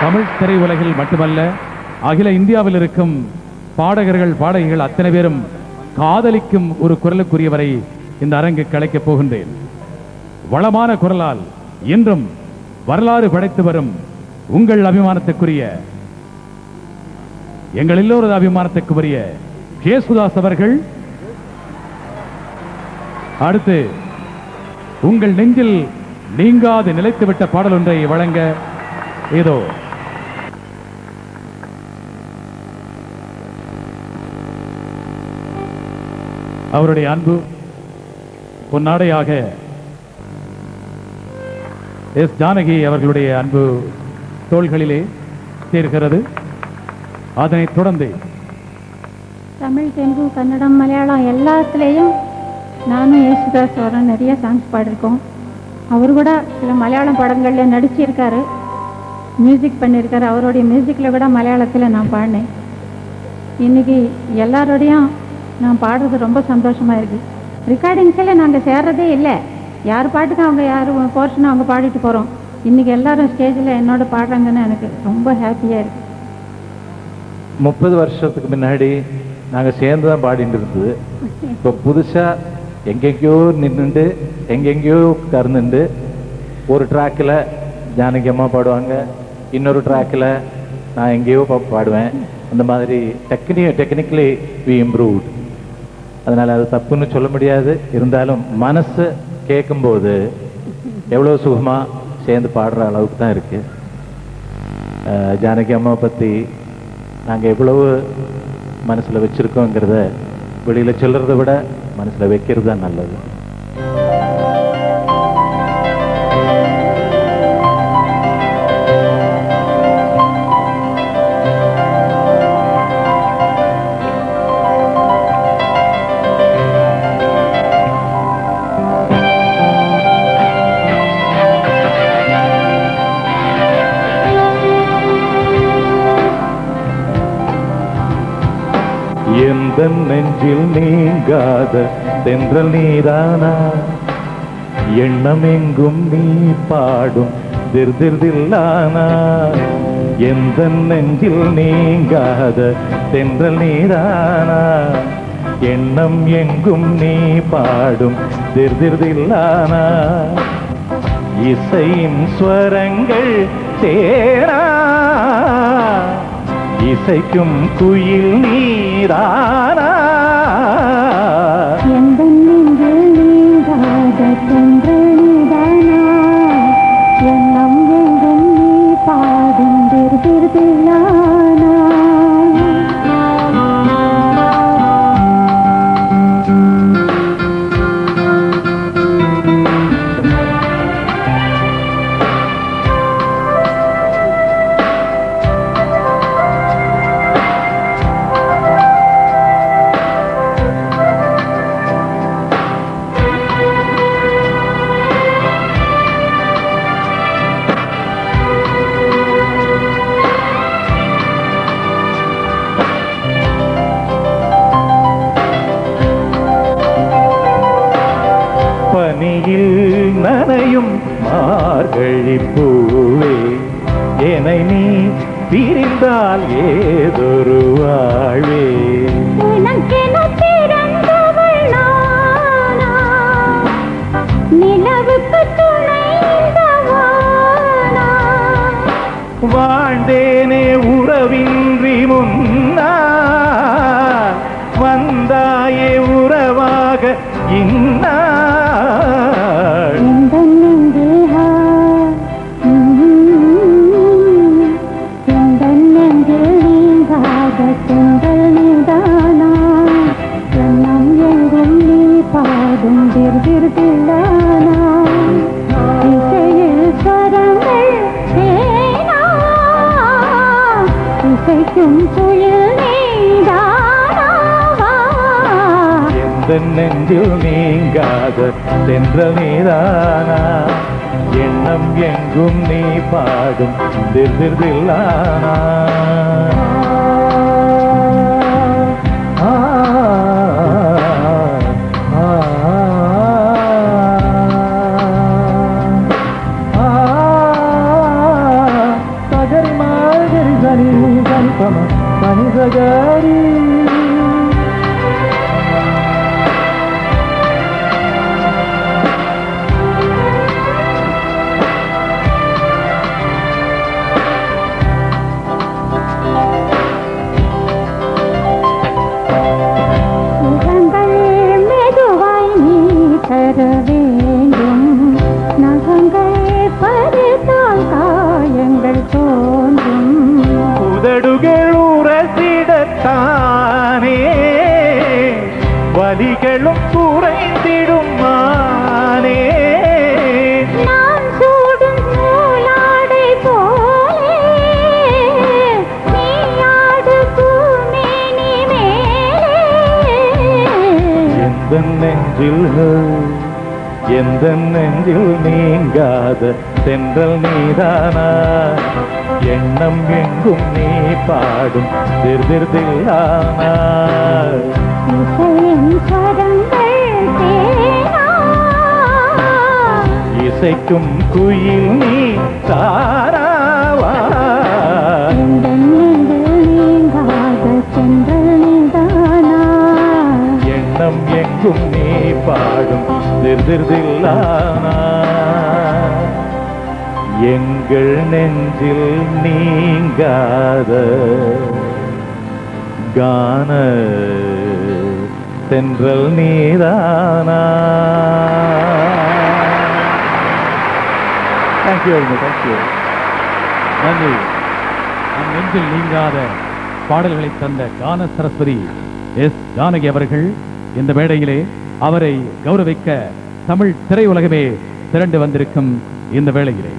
தமிழ் திரையுலகில் மட்டுமல்ல அகில இந்தியாவில் இருக்கும் பாடகர்கள் பாடகிகள் அத்தனை பேரும் காதலிக்கும் ஒரு குரலுக்குரியவரை இந்த அரங்கு கலைக்கப் போகின்றேன். வளமான குரலால் இன்றும் வரலாறு படைத்து வரும் உங்கள் அபிமானத்துக்குரிய எங்கள் எல்லோரது அபிமானத்துக்குரிய ஜேசுதாஸ் அவர்கள். அடுத்து உங்கள் நெஞ்சில் நீங்காது நிலைத்துவிட்ட பாடல் ஒன்றை வழங்க ஏதோ அவருடைய அன்பு பொன்னாடையாக எஸ் ஜானகி அவர்களுடைய அன்பு தோள்களிலே சேர்கிறது. அதனைத் தொடர்ந்து தமிழ் தெலுங்கு கன்னடம் மலையாளம் எல்லாத்துலேயும் நானும் யேசுதாஸோட நிறைய சாங்ஸ் பாடியிருக்கோம். அவர் கூட சில மலையாளம் படங்களில் நடிச்சிருக்காரு. மியூசிக் பண்ணியிருக்காரு. அவருடைய மியூசிக்கில் கூட மலையாளத்தில் நான் பாடினேன். இன்னைக்கு எல்லாரோடையும் நான் பாடுறது ரொம்ப சந்தோஷமாக இருக்குது ரெக்கார்டிங்ஸில் நாங்கள் சேர்றதே இல்லை. யார் பாட்டுக்கு அவங்க யார் போர்ஷன் அவங்க பாடிட்டு போகிறோம் இன்னைக்கு எல்லாரும் ஸ்டேஜில் என்னோட பாடுறாங்கன்னு எனக்கு ரொம்ப ஹாப்பியாக இருக்குது முப்பது வருஷத்துக்கு முன்னாடி நாங்கள் சேர்ந்து தான் பாடிட்டு இருந்தது. இப்போ புதுசாக எங்கெங்கேயோ நின்றுண்டு எங்கெங்கேயோ கறந்துண்டு ஒரு ட்ராக்கில் ஜானகி அம்மா பாடுவாங்க. இன்னொரு ட்ராக்கில் நான் எங்கேயோ பா- பாடுவேன். அந்த மாதிரி டெக்னி டெக்னிக்கலி வி இம்ப்ரூவ்ட் அதனால் அது தப்புன்னு சொல்ல முடியாது. இருந்தாலும் மனசு கேட்கும்போது எவ்வளோ சுகமாக சேர்ந்து பாடுற அளவுக்கு தான் இருக்குது ஜானகி அம்மாவை பற்றி நாங்கள் எவ்வளவு மனசில் வச்சுருக்கோங்கிறத வெளியில் சொல்கிறத விட மனசில் வைக்கிறது தான் நல்லது. எந்த நெஞ்சில் நீங்காத தென்றல் நீதானா எண்ணம் எங்கும் நீ பாடும் திருதிர்தில்லானா? எந்த நெஞ்சில் நீங்காத தென்றல் நீதானா எண்ணம் எங்கும் நீ பாடும் திருதிர்தில்லானா? இசையின் ஸ்வரங்கள் சேரா இசைக்கும் குயில் நீரான மார்கழி பூவே என்னை நீ பிரிந்தால் ஏதொரு வாழ்வே. வாழ்ந்தேனே உறவின்றி முன்னா பாடும் திருதிருதில்லானா இசையில் ஸ்வரங்கள் தேனா? இசைக்கும் குயில் நெஞ்சில் நீங்காத சென்ற நீதானா? எண்ணம் எங்கும் நீ பாடும் திருதில்லானா சனி சனி பம சனி சகரி நெஞ்சில் எந்த நெஞ்சில் நீங்காத சென்றல் நீதானா? எண்ணம் எங்கும் நீ பாடும் திருதிர்தில்லானா இசைக்கும் குயில் நீ தாராவா? எண்ணம் எங்கும் நீ பாடும் திருதிர்தில்லானா எங்கள் நெஞ்சில் நீங்காத கான தென்றல் நீதானா? தேங்க்யூ தேங்க்யூ நன்றி. நம் நெஞ்சில் நீங்காத பாடல்களை தந்த கான சரஸ்வதி எஸ் ஜானகி அவர்கள் இந்த மேடையிலே அவரை கௌரவிக்க தமிழ் திரையுலகமே திரண்டு வந்திருக்கும் இந்த வேளையிலே.